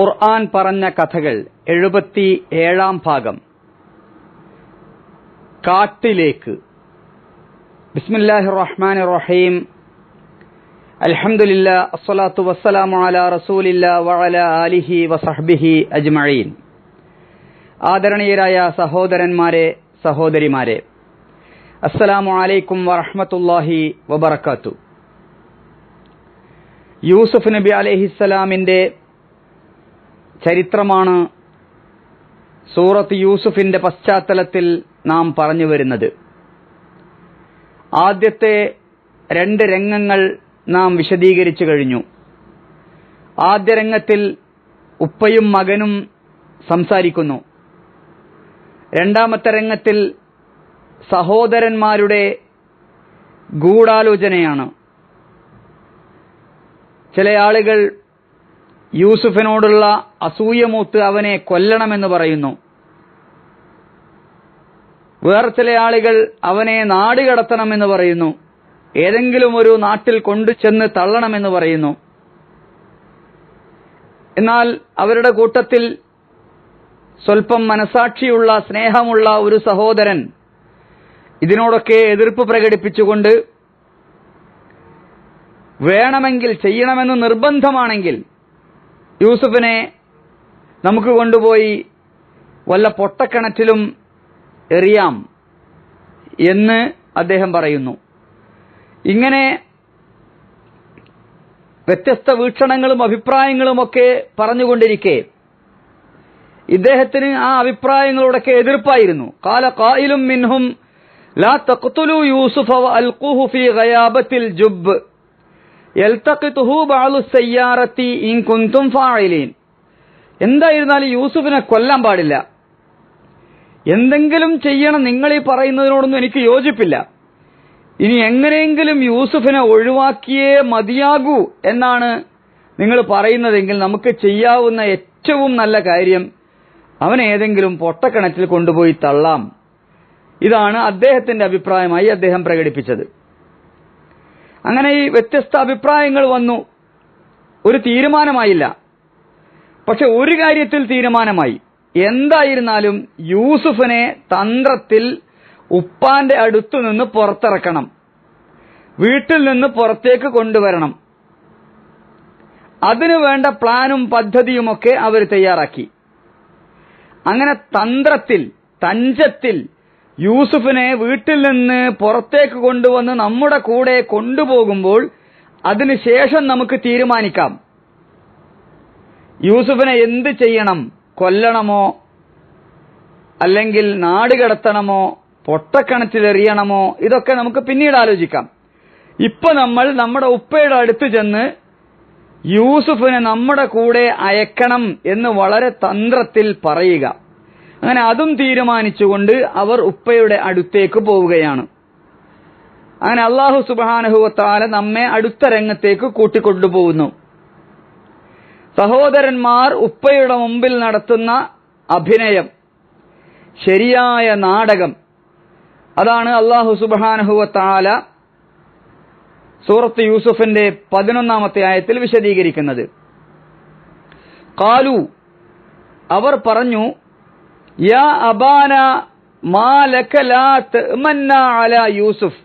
ഖുർആൻ പറഞ്ഞ കഥകൾ എഴുപത്തി ഏഴാം ഭാഗം. കാട്ടിലേക്ക്. ബിസ്മില്ലാഹി റഹ്മാൻ റഹീം അൽഹംദുലില്ലാ അസ്സലാത്തു വസ്സലാമു അലാ റസൂലില്ല വഅല ആലിഹി വസഹ്ബിഹി അജ്മഈൻ. ആദരണീയരായ സഹോദരന്മാരെ സഹോദരിമാരെ അസ്സലാമു അലൈക്കും വറഹ്മത്തുള്ളാഹി വബറകാത്തു. യൂസുഫ് നബി അലൈഹിസ്സലാമിന്റെ ചരിത്രമാണ് സൂറത്ത് യൂസുഫിന്റെ പശ്ചാത്തലത്തിൽ നാം പറഞ്ഞു വരുന്നത്. ആദ്യത്തെ രണ്ട് രംഗങ്ങൾ നാം വിശദീകരിച്ചു കഴിഞ്ഞു. ആദ്യ രംഗത്തിൽ ഉപ്പയും മകനും സംസാരിക്കുന്നു. രണ്ടാമത്തെ രംഗത്തിൽ സഹോദരന്മാരുടെ ഗൂഢാലോചനയാണ്. ചില ആളുകൾ യൂസുഫിനോടുള്ള അസൂയമൂത്ത് അവനെ കൊല്ലണമെന്ന് പറയുന്നു. വേറെ ചില ആളുകൾ അവനെ നാട് കടത്തണമെന്ന് പറയുന്നു. ഏതെങ്കിലും ഒരു നാട്ടിൽ കൊണ്ടുചെന്ന് തള്ളണമെന്ന് പറയുന്നു. എന്നാൽ അവരുടെ കൂട്ടത്തിൽ സ്വൽപ്പം മനസാക്ഷിയുള്ള സ്നേഹമുള്ള ഒരു സഹോദരൻ ഇതിനോടൊക്കെ എതിർപ്പ് പ്രകടിപ്പിച്ചുകൊണ്ട് വേണമെങ്കിൽ ചെയ്യണമെന്ന് നിർബന്ധമാണെങ്കിൽ യൂസുഫിനെ നമുക്ക് കൊണ്ടുപോയി വല്ല പൊട്ടക്കിണറ്റിലും എറിയാം എന്ന് അദ്ദേഹം പറയുന്നു. ഇങ്ങനെ വ്യത്യസ്ത വീക്ഷണങ്ങളും അഭിപ്രായങ്ങളും അഭിപ്രായങ്ങളുമൊക്കെ പറഞ്ഞുകൊണ്ടിരിക്കെ ഇദ്ദേഹത്തിന് ആ അഭിപ്രായങ്ങളോടൊക്കെ എതിർപ്പായിരുന്നു. കാല കായിലും മിൻഹും ലാ തഖ്തുലു യൂസുഫ അൽഖുഹു ഫീ ഗയാബത്തിൽ ജുബ് എന്തായിരുന്നാലും യൂസുഫിനെ കൊല്ലാൻ പാടില്ല. എന്തെങ്കിലും ചെയ്യണം നിങ്ങൾ ഈ പറയുന്നതിനോടൊന്നും എനിക്ക് യോജിപ്പില്ല. ഇനി എങ്ങനെയെങ്കിലും യൂസുഫിനെ ഒഴിവാക്കിയേ മതിയാകൂ എന്നാണ് നിങ്ങൾ പറയുന്നതെങ്കിൽ നമുക്ക് ചെയ്യാവുന്ന ഏറ്റവും നല്ല കാര്യം അവൻ ഏതെങ്കിലും പൊട്ടക്കിണറ്റിൽ കൊണ്ടുപോയി തള്ളാം. ഇതാണ് അദ്ദേഹത്തിന്റെ അഭിപ്രായമായി അദ്ദേഹം പ്രകടിപ്പിച്ചത്. അങ്ങനെ ഈ വ്യത്യസ്ത അഭിപ്രായങ്ങൾ വന്നു. ഒരു തീരുമാനമായില്ല. പക്ഷെ ഒരു കാര്യത്തിൽ തീരുമാനമായി. എന്തായിരുന്നാലും യൂസുഫിനെ തന്ത്രത്തിൽ ഉപ്പാന്റെ അടുത്തു നിന്ന് പുറത്തിറക്കണം. വീട്ടിൽ നിന്ന് പുറത്തേക്ക് കൊണ്ടുവരണം. അതിനു വേണ്ട പ്ലാനും പദ്ധതിയുമൊക്കെ അവർ തയ്യാറാക്കി. അങ്ങനെ തന്ത്രത്തിൽ തഞ്ചത്തിൽ യൂസുഫിനെ വീട്ടിൽ നിന്ന് പുറത്തേക്ക് കൊണ്ടുവന്ന് നമ്മുടെ കൂടെ കൊണ്ടുപോകുമ്പോൾ അതിനുശേഷം നമുക്ക് തീരുമാനിക്കാം. യൂസുഫിനെ എന്ത് ചെയ്യണം? കൊല്ലണമോ? അല്ലെങ്കിൽ നാട് കടത്തണമോ? പൊട്ടക്കണറ്റിലെറിയണമോ ഇതൊക്കെ നമുക്ക് പിന്നീട് ആലോചിക്കാം. ഇപ്പൊ നമ്മൾ നമ്മുടെ ഉപ്പയുടെ അടുത്ത് ചെന്ന് യൂസുഫിനെ നമ്മുടെ കൂടെ അയക്കണം എന്ന് വളരെ തന്ത്രത്തിൽ പറയുക. അങ്ങനെ അതും തീരുമാനിച്ചുകൊണ്ട് അവർ ഉപ്പയുടെ അടുത്തേക്ക് പോവുകയാണ്. അങ്ങനെ അള്ളാഹു സുബാനഹുവത്താല നമ്മെ അടുത്ത രംഗത്തേക്ക് കൂട്ടിക്കൊണ്ടുപോകുന്നു. സഹോദരന്മാർ ഉപ്പയുടെ മുമ്പിൽ നടത്തുന്ന അഭിനയം ശരിയായ നാടകം അതാണ് അള്ളാഹു സുബാനഹുവത്താല സൂറത്ത് യൂസുഫിന്റെ പതിനൊന്നാമത്തെ ആയത്തിൽ വിശദീകരിക്കുന്നത്. കാലു അവർ പറഞ്ഞു യാ അബാന അലാ യൂസുഫ്.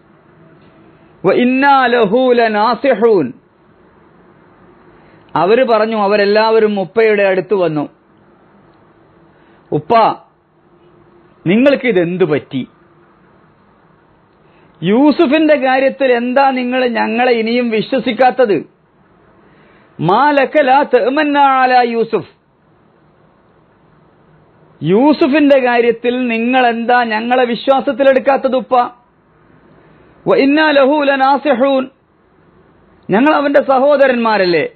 അവർ പറഞ്ഞു അവരെല്ലാവരും ഉപ്പയുടെ അടുത്ത് വന്നു. ഉപ്പ നിങ്ങൾക്ക് ഇതെന്തു പറ്റി? യൂസുഫിന്റെ കാര്യത്തിൽ എന്താ നിങ്ങൾ ഞങ്ങളെ ഇനിയും വിശ്വസിക്കാത്തത്? മാലക്കല തെമന്നാല യൂസുഫ്. യൂസുഫിന്റെ കാര്യത്തിൽ നിങ്ങൾ എന്താ ഞങ്ങളെ വിശ്വാസത്തിലെടുക്കാത്തത് ഉപ്പ? ലഹൂല നാസിഹൂൻ ഞങ്ങൾ അവന്റെ സഹോദരന്മാരല്ലേ?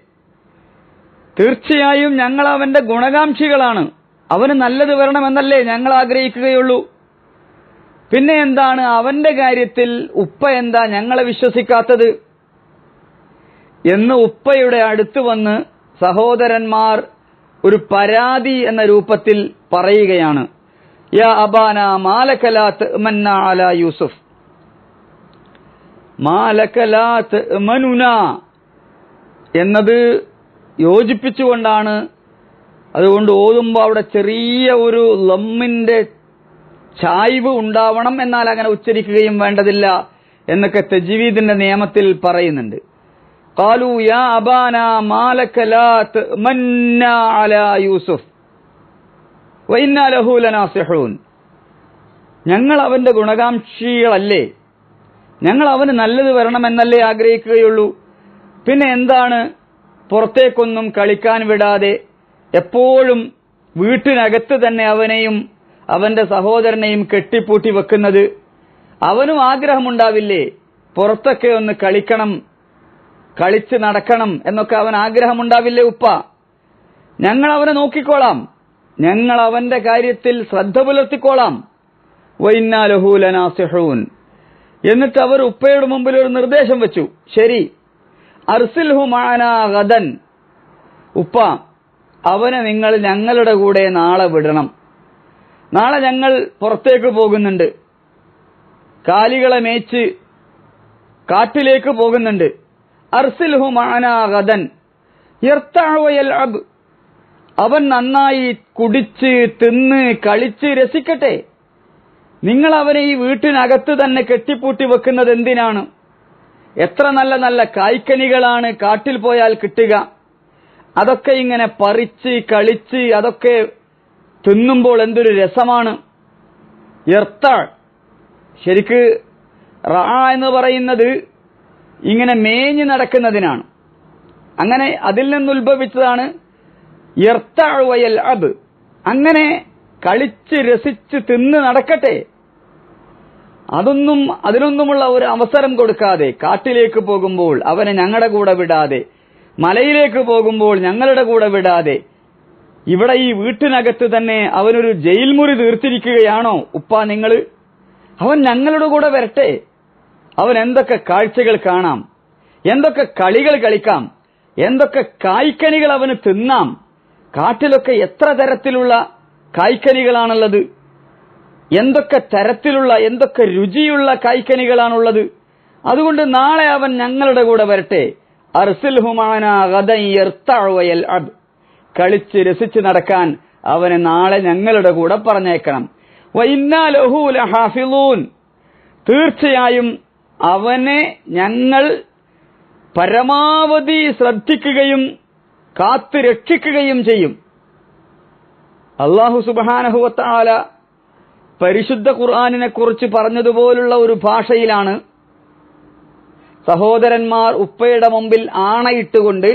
തീർച്ചയായും ഞങ്ങൾ അവന്റെ ഗുണകാംക്ഷികളാണ്. അവന് നല്ലത് വരണമെന്നല്ലേ ഞങ്ങൾ ആഗ്രഹിക്കുകയുള്ളൂ. പിന്നെ എന്താണ്? അവന്റെ കാര്യത്തിൽ ഉപ്പ എന്താ ഞങ്ങളെ വിശ്വസിക്കാത്തത്? എന്ന് ഉപ്പയുടെ അടുത്ത് വന്ന് സഹോദരന്മാർ ഒരു പരാതി എന്ന രൂപത്തിൽ പറയുകയാണ്. യാ അബാന മാലക്കലാത്ത് അല യൂസുഫ്. മാലക്കലാത്ത് മനുന എന്നത് യോജിപ്പിച്ചുകൊണ്ടാണ് അതുകൊണ്ട് ഓതുമ്പോൾ അവിടെ ചെറിയ ഒരു ലമ്മിന്റെ ചായ്വ് ഉണ്ടാവണം എന്നാൽ അങ്ങനെ ഉച്ചരിക്കുകയും വേണ്ടതില്ല എന്നൊക്കെ തെജീവീദിന്റെ നിയമത്തിൽ പറയുന്നുണ്ട്. കാലു യാ അബാന മാലക്കലാത്ത് മന്ന അലാ യൂസുഫ്. വഇന്നാ ലഹു ലനാസിഹൂൻ. ഞങ്ങൾ അവന്റെ ഗുണകാംക്ഷികളല്ലേ? ഞങ്ങൾ അവന് നല്ലത് വരണമെന്നല്ലേ ആഗ്രഹിക്കുകയുള്ളൂ. പിന്നെ എന്താണ്? പുറത്തേക്കൊന്നും കളിക്കാൻ വിടാതെ എപ്പോഴും വീട്ടിനകത്ത് തന്നെ അവനെയും അവന്റെ സഹോദരനെയും കെട്ടിപ്പൂട്ടി വെക്കുന്നത്. അവനും ആഗ്രഹമുണ്ടാവില്ലേ? പുറത്തൊക്കെ ഒന്ന് കളിക്കണം കളിച്ച് നടക്കണം എന്നൊക്കെ അവൻ ആഗ്രഹമുണ്ടാവില്ലേ ഉപ്പ? ഞങ്ങൾ അവനെ നോക്കിക്കോളാം. ഞങ്ങൾ അവന്റെ കാര്യത്തിൽ ശ്രദ്ധ പുലർത്തിക്കോളാം. വൈന്നാലഹൂലനാസിഹൂൻ എന്നിട്ട് അവർ ഉപ്പയുടെ മുമ്പിൽ ഒരു നിർദ്ദേശം വെച്ചു. ശരി. അർസിൽഹുമാനാഗതൻ ഉപ്പ അവനെ നിങ്ങൾ ഞങ്ങളുടെ കൂടെ നാളെ വിടണം. നാളെ ഞങ്ങൾ പുറത്തേക്ക് പോകുന്നുണ്ട്. കാലികളെ മേച്ച് കാട്ടിലേക്ക് പോകുന്നുണ്ട്. അർസിൽഹുമാനാഗതൻ അബ് അവൻ നന്നായി കുടിച്ച് തിന്ന് കളിച്ച് രസിക്കട്ടെ. നിങ്ങൾ അവനെ ഈ വീട്ടിനകത്ത് തന്നെ കെട്ടിപ്പൂട്ടി വെക്കുന്നത് എന്തിനാണ്? എത്ര നല്ല നല്ല കായ്ക്കനികളാണ് കാട്ടിൽ പോയാൽ കിട്ടുക. അതൊക്കെ ഇങ്ങനെ പറിച്ച് കളിച്ച് അതൊക്കെ തിന്നുമ്പോൾ എന്തൊരു രസമാണ്. എർത്ത ശരിക്ക് റാ എന്ന് പറയുന്നത് ഇങ്ങനെ മേഞ്ഞു നടക്കുന്നതിനാണ്. അങ്ങനെ അതിൽ നിന്നുത്ഭവിച്ചതാണ് എർത്തവയൽ അബ്. അങ്ങനെ കളിച്ച് രസിച്ച് തിന്ന് നടക്കട്ടെ. അതൊന്നും അതിനൊന്നുമുള്ള ഒരു അവസരം കൊടുക്കാതെ കാട്ടിലേക്ക് പോകുമ്പോൾ അവനെ ഞങ്ങളുടെ കൂടെ വിടാതെ മലയിലേക്ക് പോകുമ്പോൾ ഞങ്ങളുടെ കൂടെ വിടാതെ ഇവിടെ ഈ വീട്ടിനകത്ത് തന്നെ അവനൊരു ജയിൽ മുറി തീർത്തിരിക്കുകയാണോ ഉപ്പ നിങ്ങൾ അവൻ ഞങ്ങളുടെ കൂടെ വരട്ടെ. അവൻ എന്തൊക്കെ കാഴ്ചകൾ കാണാം? എന്തൊക്കെ കളികൾ കളിക്കാം? എന്തൊക്കെ കായ്ക്കനികൾ അവന് തിന്നാം? കാട്ടിലൊക്കെ എത്ര തരത്തിലുള്ള കായ്ക്കനികളാണുള്ളത് എന്തൊക്കെ തരത്തിലുള്ള എന്തൊക്കെ രുചിയുള്ള കായ്ക്കനികളാണുള്ളത് അതുകൊണ്ട് നാളെ അവൻ ഞങ്ങളുടെ കൂടെ വരട്ടെ. കളിച്ച് രസിച്ച് നടക്കാൻ അവനെ നാളെ ഞങ്ങളുടെ കൂടെ പറഞ്ഞേക്കണം. തീർച്ചയായും അവനെ ഞങ്ങൾ പരമാവധി ശ്രദ്ധിക്കുകയും കാത്തു രക്ഷിക്കുകയും ചെയ്യും. അള്ളാഹു സുബാനഹുവത്താല പരിശുദ്ധ ഖുർആാനിനെ കുറിച്ച് പറഞ്ഞതുപോലുള്ള ഒരു ഭാഷയിലാണ് സഹോദരന്മാർ ഉപ്പയുടെ മുമ്പിൽ ആണയിട്ടുകൊണ്ട്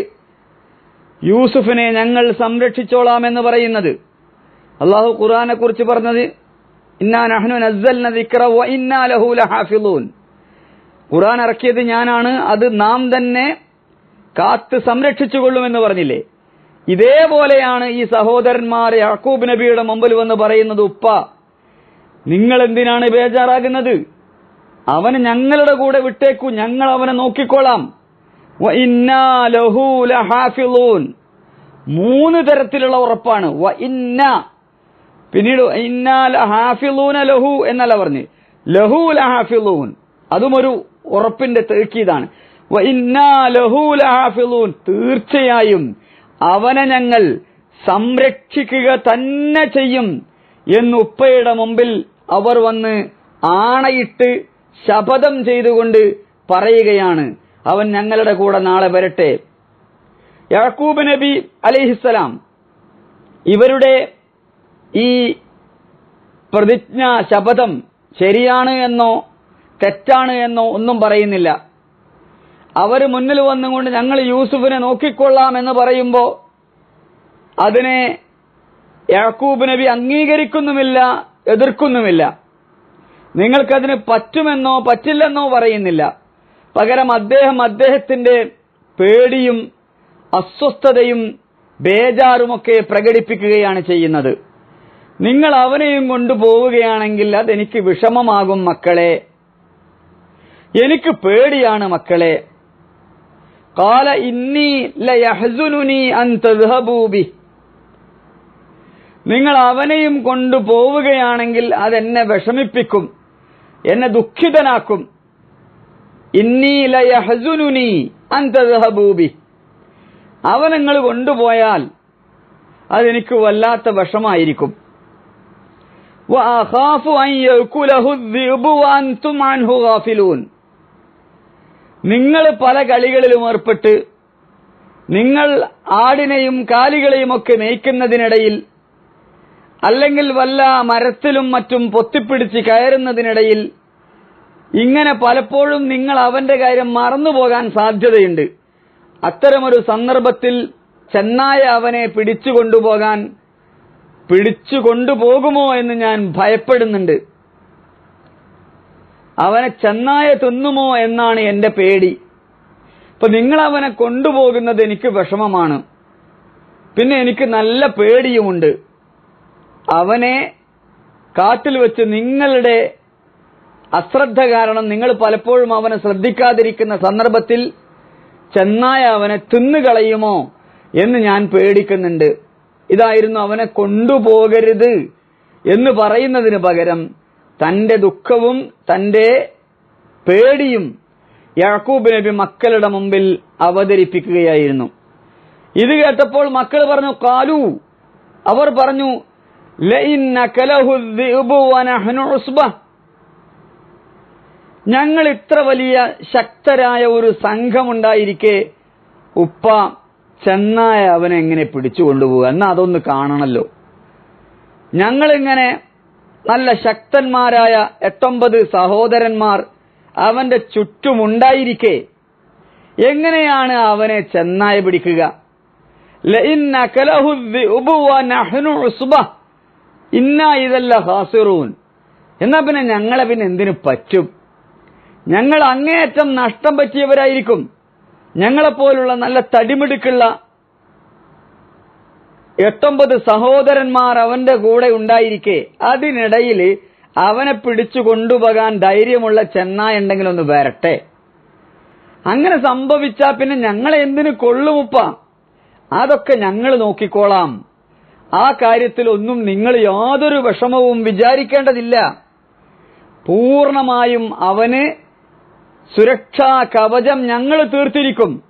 യൂസുഫിനെ ഞങ്ങൾ സംരക്ഷിച്ചോളാം എന്ന് പറയുന്നത്. അള്ളാഹു ഖുർആാനെ കുറിച്ച് പറഞ്ഞത് ഖുർആൻ ഇറക്കിയത് ഞാനാണ് അത് നാം തന്നെ കാത്ത് സംരക്ഷിച്ചുകൊള്ളുമെന്ന് പറഞ്ഞില്ലേ? ഇതേപോലെയാണ് ഈ സഹോദരന്മാർ യാക്കൂബ് നബിയുടെ മുമ്പിൽ വന്ന് പറയുന്നത് ഉപ്പ. നിങ്ങൾ എന്തിനാണ് ബേജാറാകുന്നത്? അവന് ഞങ്ങളുടെ കൂടെ വിട്ടേക്കൂ ഞങ്ങൾ അവനെ നോക്കിക്കോളാം. വ ലഹു ലഹാഫിളൂൻ മൂന്ന് തരത്തിലുള്ള ഉറപ്പാണ്. പിന്നീട് ലഹു എന്നല്ല പറഞ്ഞ്. ലഹു ലഹാഫിലൂൻ. അതും ഒരു ഉറപ്പിന്റെ തേക്കീതാണ്. തീർച്ചയായും അവനെ ഞങ്ങൾ സംരക്ഷിക്കുക തന്നെ ചെയ്യും എന്ന് ഉപ്പയുടെ മുമ്പിൽ അവർ വന്ന് ആണയിട്ട് ശപഥം ചെയ്തുകൊണ്ട് പറയുകയാണ്. അവൻ ഞങ്ങളുടെ കൂടെ നാളെ വരട്ടെ. യാക്കൂബ് നബി അലിഹിസ്സലാം ഇവരുടെ ഈ പ്രതിജ്ഞ ശപഥം ശരിയാണ് എന്നോ തെറ്റാണ് എന്നോ ഒന്നും പറയുന്നില്ല. അവർ മുന്നിൽ വന്നുകൊണ്ട് ഞങ്ങൾ യൂസുഫിനെ നോക്കിക്കൊള്ളാം എന്ന് പറയുമ്പോൾ അതിനെ യാക്കൂബ് നബി അംഗീകരിക്കുന്നുമില്ല എതിർക്കുന്നുമില്ല. നിങ്ങൾക്കതിന് പറ്റുമെന്നോ പറ്റില്ലെന്നോ പറയുന്നില്ല. പകരം അദ്ദേഹം അദ്ദേഹത്തിന്റെ പേടിയും അസ്വസ്ഥതയും ബേജാറുമൊക്കെ പ്രകടിപ്പിക്കുകയാണ് ചെയ്യുന്നത്. നിങ്ങൾ അവനെയും കൊണ്ടുപോവുകയാണെങ്കിൽ അതെനിക്ക് വിഷമമാകും മക്കളെ. എനിക്ക് പേടിയാണ് മക്കളെ. കാല ഇന്നി ലയഹ്സുനുനി അൻ തദ്ഹബൂ ബിഹ് നിങ്ങൾ അവനെയും കൊണ്ടുപോവുകയാണെങ്കിൽ അതെന്നെ വിഷമിപ്പിക്കും എന്നെ ദുഃഖിതനാക്കും ഇന്നീലയഹസുനുനി അന്തഹബൂബി അവ നിങ്ങൾ കൊണ്ടുപോയാൽ അതെനിക്ക് വല്ലാത്ത വിഷമായിരിക്കും وأخاف أن يأكله الذئب وأنتم عنه غافلون നിങ്ങൾ പല കളികളിലും ഏർപ്പെട്ട് നിങ്ങൾ ആടിനെയും കാലികളെയും ഒക്കെ മേയ്ക്കുന്നതിനിടയിൽ അല്ലെങ്കിൽ വല്ല മരത്തിലും മറ്റും പൊത്തിപ്പിടിച്ച് കയറുന്നതിനിടയിൽ ഇങ്ങനെ പലപ്പോഴും നിങ്ങൾ അവന്റെ കാര്യം മറന്നുപോകാൻ സാധ്യതയുണ്ട്. അത്തരമൊരു സന്ദർഭത്തിൽ ചെന്നായ അവനെ പിടിച്ചു കൊണ്ടുപോകാൻ പിടിച്ചു കൊണ്ടുപോകുമോ എന്ന് ഞാൻ ഭയപ്പെടുന്നുണ്ട്. അവനെ ചെന്നായ തിന്നുമോ എന്നാണ് എന്റെ പേടി. ഇപ്പൊ നിങ്ങൾ അവനെ കൊണ്ടുപോകുന്നത് എനിക്ക് വിഷമമാണ്. പിന്നെ എനിക്ക് നല്ല പേടിയുമുണ്ട്. അവനെ കാട്ടിൽ വെച്ച് നിങ്ങളുടെ അശ്രദ്ധ കാരണം നിങ്ങൾ പലപ്പോഴും അവനെ ശ്രദ്ധിക്കാതിരിക്കുന്ന സന്ദർഭത്തിൽ ചെന്നായ അവനെ തിന്നുകളയുമോ എന്ന് ഞാൻ പേടിക്കുന്നുണ്ട്. ഇതായിരുന്നു അവനെ കൊണ്ടുപോകരുത് എന്ന് പറയുന്നതിന് പകരം തന്റെ ദുഃഖവും തന്റെ പേടിയും യാക്കൂബ് നബി മക്കളുടെ മുമ്പിൽ അവതരിപ്പിക്കുകയായിരുന്നു. ഇത് കേട്ടപ്പോൾ മക്കൾ പറഞ്ഞു കാലു അവർ പറഞ്ഞു ഞങ്ങൾ ഇത്ര വലിയ ശക്തരായ ഒരു സംഘമുണ്ടായിരിക്കെ ഉപ്പ ചെന്നായ അവനെ എങ്ങനെ പിടിച്ചു കൊണ്ടുപോകുക എന്നാ അതൊന്ന് കാണണല്ലോ. ഞങ്ങളിങ്ങനെ നല്ല ശക്തന്മാരായ എട്ടൊമ്പത് സഹോദരന്മാർ അവന്റെ ചുറ്റുമുണ്ടായിരിക്കെ. എങ്ങനെയാണ് അവനെ ചെന്നായ പിടിക്കുക? ഇന്ന എന്നാ പിന്നെ ഞങ്ങളെ പിന്നെ എന്തിനു പറ്റും? ഞങ്ങൾ അങ്ങേയറ്റം നഷ്ടം പറ്റിയവരായിരിക്കും. ഞങ്ങളെപ്പോലുള്ള നല്ല തടിമിടുക്കുള്ള എട്ടൊമ്പത് സഹോദരന്മാർ അവന്റെ കൂടെ ഉണ്ടായിരിക്കെ. അതിനിടയിൽ അവനെ പിടിച്ചു കൊണ്ടുപോകാൻ ധൈര്യമുള്ള ചെന്നായ ഉണ്ടെങ്കിൽ ഒന്ന് വരട്ടെ. അങ്ങനെ സംഭവിച്ചാ പിന്നെ ഞങ്ങളെ എന്തിനു കൊള്ളുമുപ്പ അതൊക്കെ ഞങ്ങൾ നോക്കിക്കോളാം. ആ കാര്യത്തിൽ ഒന്നും നിങ്ങൾ യാതൊരു വിഷമവും വിചാരിക്കേണ്ടതില്ല. പൂർണമായും അവന് സുരക്ഷാ കവചം ഞങ്ങൾ തീർത്തിരിക്കും.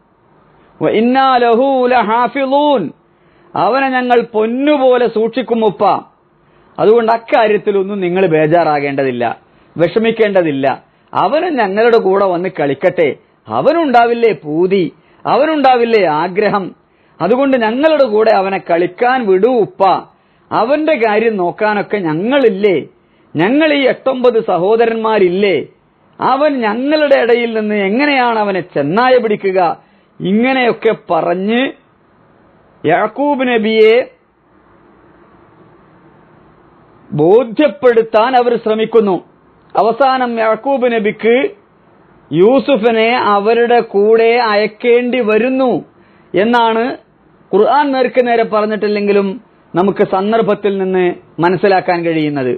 ഇന്നാലഹൂല ഇന്നാ ലഹു ലഹാഫിളൂൻ. അവനെ ഞങ്ങൾ പൊന്നുപോലെ സൂക്ഷിക്കും ഉപ്പ. അതുകൊണ്ട് അക്കാര്യത്തിലൊന്നും നിങ്ങൾ ബേജാറാകേണ്ടതില്ല. വിഷമിക്കേണ്ടതില്ല. അവന് ഞങ്ങളുടെ കൂടെ വന്ന് കളിക്കട്ടെ. അവനുണ്ടാവില്ലേ പൂതി. അവനുണ്ടാവില്ലേ ആഗ്രഹം. അതുകൊണ്ട് ഞങ്ങളുടെ കൂടെ അവനെ കളിക്കാൻ വിടൂ ഉപ്പ. അവന്റെ കാര്യം നോക്കാനൊക്കെ ഞങ്ങളില്ലേ? ഞങ്ങൾ ഈ എട്ടൊമ്പത് സഹോദരന്മാരില്ലേ? അവൻ ഞങ്ങളുടെ ഇടയിൽ നിന്ന് എങ്ങനെയാണ് അവനെ ചെന്നായ പിടിക്കുക? ഇങ്ങനെയൊക്കെ പറഞ്ഞ് യാക്കൂബ് നബിയെ ബോധ്യപ്പെടുത്താൻ അവർ ശ്രമിക്കുന്നു. അവസാനം യാക്കൂബ് നബിക്ക് യൂസുഫിനെ അവരുടെ കൂടെ അയക്കേണ്ടി വരുന്നു എന്നാണ് ഖുർആൻ നേർക്ക് നേരെ പറഞ്ഞിട്ടില്ലെങ്കിലും നമുക്ക് സന്ദർഭത്തിൽ നിന്ന് മനസ്സിലാക്കാൻ കഴിയുന്നത്.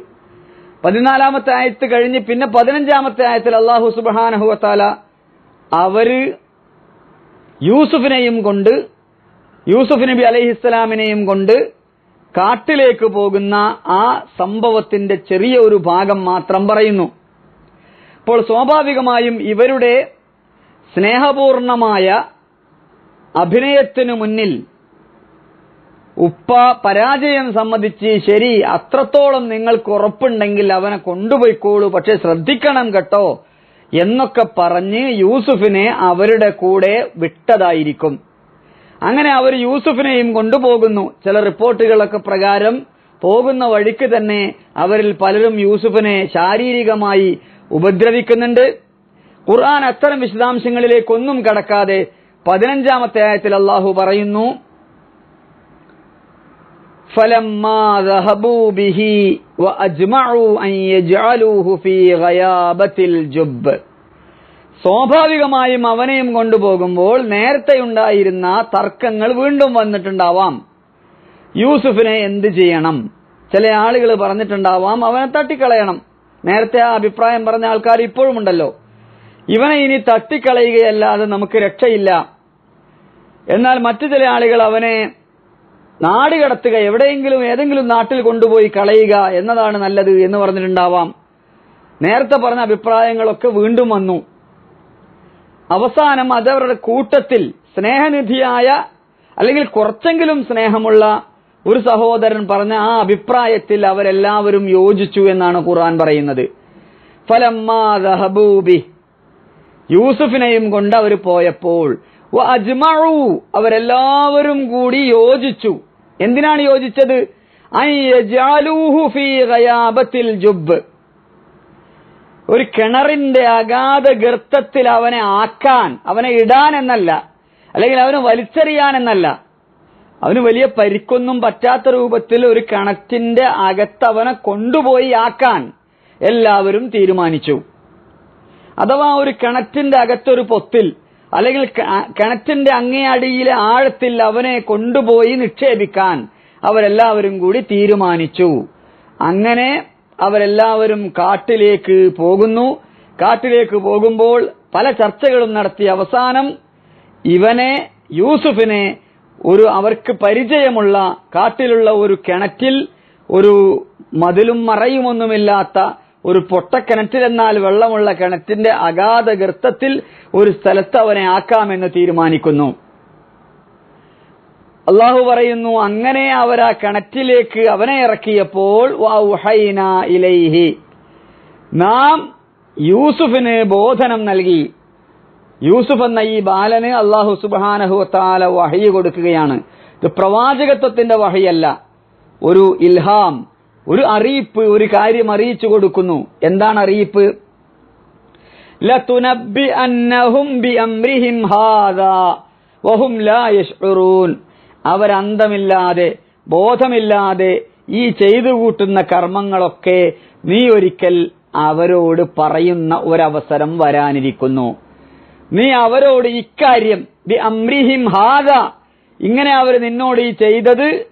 പതിനാലാമത്തെ ആയത്ത് കഴിഞ്ഞ് പിന്നെ പതിനഞ്ചാമത്തെ ആയത്തിൽ അള്ളാഹു സുബാനഹുവത്താല അവർ യൂസുഫിനെയും കൊണ്ട് യൂസുഫ് നബി അലൈഹിസ്സലാമിനെയും കൊണ്ട് കാട്ടിലേക്ക് പോകുന്ന ആ സംഭവത്തിന്റെ ചെറിയ ഒരു ഭാഗം മാത്രം പറയുന്നു. അപ്പോൾ സ്വാഭാവികമായും ഇവരുടെ സ്നേഹപൂർണമായ അഭിനയത്തിനു മുന്നിൽ ഉപ്പ പരാജയം സമ്മതിച്ച് ശരി അത്രത്തോളം നിങ്ങൾക്ക് ഉറപ്പുണ്ടെങ്കിൽ അവനെ കൊണ്ടുപോയിക്കോളൂ പക്ഷെ ശ്രദ്ധിക്കണം കേട്ടോ എന്നൊക്കെ പറഞ്ഞ് യൂസുഫിനെ അവരുടെ കൂടെ വിട്ടതായിരിക്കും. അങ്ങനെ അവർ യൂസുഫിനെയും കൊണ്ടുപോകുന്നു ചില റിപ്പോർട്ടുകളൊക്കെ പ്രകാരം പോകുന്ന വഴിക്ക് തന്നെ അവരിൽ പലരും യൂസുഫിനെ ശാരീരികമായി ഉപദ്രവിക്കുന്നുണ്ട് ഖുർആൻ അത്തരം വിശദാംശങ്ങളിലേക്കൊന്നും കടക്കാതെ പതിനഞ്ചാമത്തെ ആയത്തിൽ അള്ളാഹു പറയുന്നു فلما ذهبوا به وأجمعوا أن يجعلوه في غيابة الجب സ്വാഭാവികമായും അവനെയും കൊണ്ടുപോകുമ്പോൾ നേരത്തെ ഉണ്ടായിരുന്ന തർക്കങ്ങൾ വീണ്ടും വന്നിട്ടുണ്ടാവാം. യൂസുഫിനെ എന്ത് ചെയ്യണം? ചില ആളുകൾ പറഞ്ഞിട്ടുണ്ടാവാം അവനെ തട്ടിക്കളയണം. നേരത്തെ ആ അഭിപ്രായം പറഞ്ഞ ആൾക്കാർ ഇപ്പോഴും ഉണ്ടല്ലോ. ഇവനെ ഇനി തട്ടിക്കളയുകയല്ലാതെ നമുക്ക് രക്ഷയില്ല. എന്നാൽ മറ്റു ചില ആളുകൾ അവനെ നാട് കടത്തുക എവിടെയെങ്കിലും ഏതെങ്കിലും നാട്ടിൽ കൊണ്ടുപോയി കളയുക എന്നതാണ് നല്ലത് എന്ന് പറഞ്ഞിട്ടുണ്ടാവാം. നേരത്തെ പറഞ്ഞ അഭിപ്രായങ്ങളൊക്കെ വീണ്ടും വന്നു. അവസാനം അതവരുടെ കൂട്ടത്തിൽ സ്നേഹനിധിയായ അല്ലെങ്കിൽ കുറച്ചെങ്കിലും സ്നേഹമുള്ള ഒരു സഹോദരൻ പറഞ്ഞ ആ അഭിപ്രായത്തിൽ അവരെല്ലാവരും യോജിച്ചു എന്നാണ് ഖുർആൻ പറയുന്നത്. ഫലമ്മാബൂബി യൂസുഫിനെയും കൊണ്ട് അവർ പോയപ്പോൾ വ അജ്മഉ അവരെല്ലാവരും കൂടി യോജിച്ചു. എന്തിനാണ് യോജിച്ചത്? ജുബ് ഒരു കിണറിന്റെ അഗാധ ഗർത്തത്തിൽ അവനെ ആക്കാൻ അവനെ ഇടാൻ എന്നല്ല അല്ലെങ്കിൽ അവന് വലിച്ചെറിയാൻ എന്നല്ല. അവന് വലിയ പരിക്കൊന്നും പറ്റാത്ത രൂപത്തിൽ ഒരു കിണറ്റിന്റെ അകത്ത് അവനെ കൊണ്ടുപോയി ആക്കാൻ എല്ലാവരും തീരുമാനിച്ചു. അഥവാ ഒരു കിണറ്റിന്റെ അകത്തൊരു പൊത്തിൽ അല്ലെങ്കിൽ കിണറ്റിന്റെ അങ്ങേയടിയിലെ ആഴത്തിൽ അവനെ കൊണ്ടുപോയി നിക്ഷേപിക്കാൻ അവരെല്ലാവരും കൂടി തീരുമാനിച്ചു. അങ്ങനെ അവരെല്ലാവരും കാട്ടിലേക്ക് പോകുന്നു. കാട്ടിലേക്ക് പോകുമ്പോൾ പല ചർച്ചകളും നടത്തി അവസാനം ഇവനെ യൂസുഫിനെ ഒരു അവർക്ക് പരിചയമുള്ള കാട്ടിലുള്ള ഒരു കിണറ്റിൽ ഒരു മതിലും മറയുമൊന്നുമില്ലാത്ത ഒരു പൊട്ടക്കിണറ്റിൽ എന്നാൽ വെള്ളമുള്ള കിണറ്റിന്റെ അഗാധ ഗർത്തത്തിൽ ഒരു സ്ഥലത്ത് അവനെ ആക്കാമെന്ന് തീരുമാനിക്കുന്നു. അള്ളാഹു പറയുന്നു അങ്ങനെ അവർ ആ കിണറ്റിലേക്ക് അവനെ ഇറക്കിയപ്പോൾ ഇലൈഹി. നാം യൂസുഫിന് ബോധനം നൽകി. യൂസുഫ് എന്ന ഈ ബാലന് അള്ളാഹു സുബാനഹുത്താല വഹയി കൊടുക്കുകയാണ്. ഇത് പ്രവാചകത്വത്തിന്റെ വഹയല്ല. ഒരു ഇൽഹാം ഒരു അറിയിപ്പ് ഒരു കാര്യം അറിയിച്ചു കൊടുക്കുന്നു. എന്താണ് അറിയിപ്പ്? ലതുനബ്ബിഅന്നഹും ബിഅംരിഹിം ഹാദാ വഹും ലാ യശ്ഉറൂൻ. അവരന്തമില്ലാതെ ബോധമില്ലാതെ ഈ ചെയ്തു കൂട്ടുന്ന കർമ്മങ്ങളൊക്കെ നീ ഒരിക്കൽ അവരോട് പറയുന്ന ഒരവസരം വരാനിരിക്കുന്നു. നീ അവരോട് ഇക്കാര്യം ബി അമ്രിഹിം ഹാദ ഇങ്ങനെ അവർ നിന്നോട് ഈ ചെയ്തത്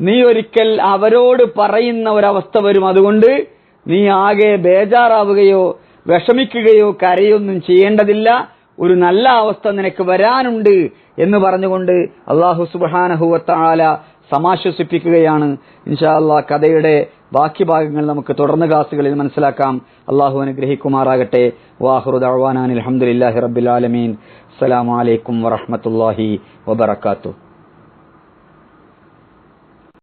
നീ ഒരിക്കൽ അവരോട് പറയുന്ന ഒരവസ്ഥ വരും. അതുകൊണ്ട് നീ ആകെ ബേജാറാവുകയോ വിഷമിക്കുകയോ കരയൊന്നും ചെയ്യേണ്ടതില്ല. ഒരു നല്ല അവസ്ഥ നിനക്ക് വരാനുണ്ട് എന്ന് പറഞ്ഞുകൊണ്ട് അള്ളാഹു സുബാനഹുവത്താല സമാശ്വസിപ്പിക്കുകയാണ്. ഇൻഷാ അള്ളാഹ് കഥയുടെ ബാക്കി ഭാഗങ്ങൾ നമുക്ക് തുടർന്ന് ക്ലാസ്സുകളിൽ മനസ്സിലാക്കാം. അള്ളാഹു അനുഗ്രഹിക്കുമാറാകട്ടെ. വാഹുറു ദഅ്വാനാൻ അൽഹംദുലില്ലാഹി റബ്ബിൽ ആലമീൻ. അസ്സലാമു അലൈക്കും വറഹ്മത്തുള്ളാഹി വബറകാതുഹു.